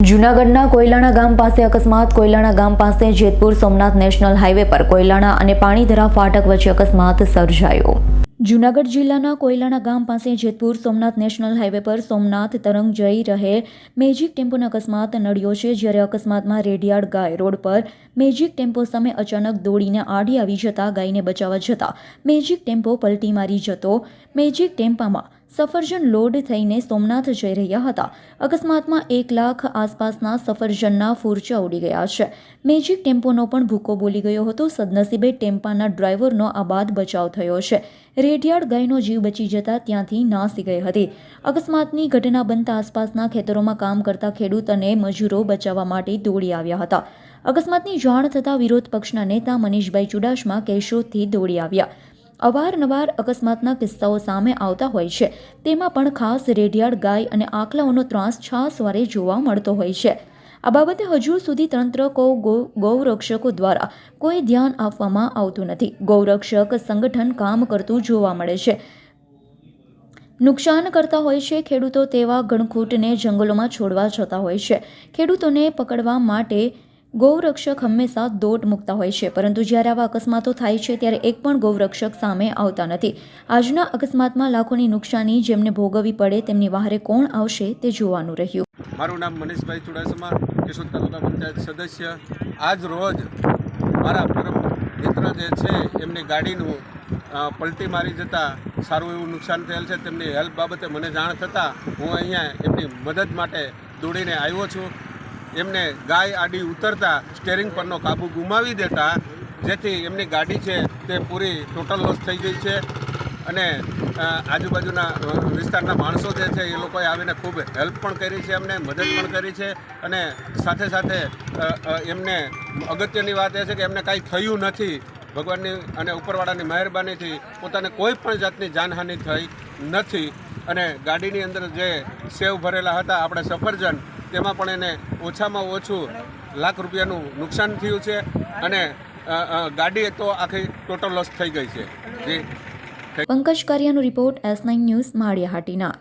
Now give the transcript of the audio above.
જૂનાગઢના કોયલાણા ગામ પાસે અકસ્માત. કોયલાણા ગામ પાસે જેતપુર સોમનાથ નેશનલ હાઈવે પર કોયલાણા અને પાણીધરા ફાટક વચ્ચે અકસ્માત સર્જાયો. જૂનાગઢ જિલ્લાના કોયલાણા ગામ પાસે જેતપુર સોમનાથ નેશનલ હાઈવે પર સોમનાથ તરંગ જઈ રહેલ મેજિક ટેમ્પોનો અકસ્માત નડ્યો છે જ્યારે અકસ્માતમાં રેડિયાળ ગાય રોડ પર મેજિક ટેમ્પો સામે અચાનક દોડીને આડી આવી જતા ગાયને બચાવવા જતા મેજિક ટેમ્પો પલટી મારી જતો. મેજિક ટેમ્પામાં સફરજન લોડ થઈને સોમનાથ જઈ રહ્યા હતા. અકસ્માતમાં એક લાખ આસપાસના સફરજનના ફૂરચા ઉડી ગયા છે. મેજિક ટેમ્પોનો પણ ભૂકો બોલી ગયો હતો. સદનસીબે ટેમ્પાના ડ્રાઈવરનો આ બાદ બચાવ થયો છે. રેઢિયાળ ગાયનો જીવ બચી જતા ત્યાંથી નાસી ગઈ હતી. અકસ્માતની ઘટના બનતા આસપાસના ખેતરોમાં કામ કરતા ખેડૂત અને મજૂરો બચાવવા માટે દોડી આવ્યા હતા. અકસ્માતની જાણ થતાં વિરોધ પક્ષના નેતા મનીષભાઈ ચુડાસમા કેશોદથી દોડી આવ્યા. અવારનવાર અકસ્માતના કિસ્સાઓ સામે આવતા હોય છે. તેમાં પણ ખાસ રેડિયાળ ગાય અને આંકલાઓનો ત્રાસ છાસવારે જોવા મળતો હોય છે. આ બાબતે હજુ સુધી તંત્ર કો ગૌરક્ષકો દ્વારા કોઈ ધ્યાન આપવામાં આવતું નથી. ગૌરક્ષક સંગઠન કામ કરતું જોવા મળે છે. નુકસાન કરતા હોય છે ખેડૂતો તેવા ગણખૂટને જંગલોમાં છોડવા જતા હોય છે. ખેડૂતોને પકડવા માટે ગૌરક્ષક હંમેશા દોટ મૂકતા હોય છે, પરંતુ જ્યારે આવા અકસ્માતો થાય છે, ત્યારે એક પણ ગૌરક્ષક સામે આવતા નથી. આજના અકસ્માતમાં લાખોની નુકસાની જેમને ભોગવવી પડે, તેમની વહારે કોણ આવશે તે જોવાનું રહ્યું. મારું નામ મનીષભાઈ ચુડાસમા, કેશોદ તાલુકા પંચાયત સદસ્ય. આજ રોજ મારા પરમ મિત્ર જે છે, એમની ગાડીનું પલટી મારી જતાં સારું એવું નુકસાન થયેલ છે. તેમની હેલ્પ બાબતે મને જાણ થતાં હું અહીંયા એમની મદદ માટે દોડીને આવ્યો છું. એમને ગાય આડી ઉતરતા સ્ટેરિંગ પરનો કાબુ ગુમાવી દેતા જેથી એમની ગાડી છે તે પૂરી ટોટલ લોસ થઈ ગઈ છે. અને આજુબાજુના વિસ્તારના માણસો જે છે એ લોકોએ આવીને ખૂબ હેલ્પ પણ કરી છે એમને, મદદ પણ કરી છે અને સાથે સાથે એમને અગત્યની વાત એ છે કે એમને કાંઈ થયું નથી. ભગવાનની અને ઉપરવાળાની મહેરબાનીથી પોતાને કોઈ પણ જાતની જાનહાનિ થઈ નથી. અને ગાડીની અંદર જે સેવ ભરેલા હતા, આપણે સફરજન તેમાં પણ એને ઓછામાં ઓછું લાખ રૂપિયાનું નુકસાન થયું છે અને ગાડી તો આખી ટોટલ લોસ થઈ ગઈ છે. Pankaj કારિયાનો report S nine news Maliyahatina.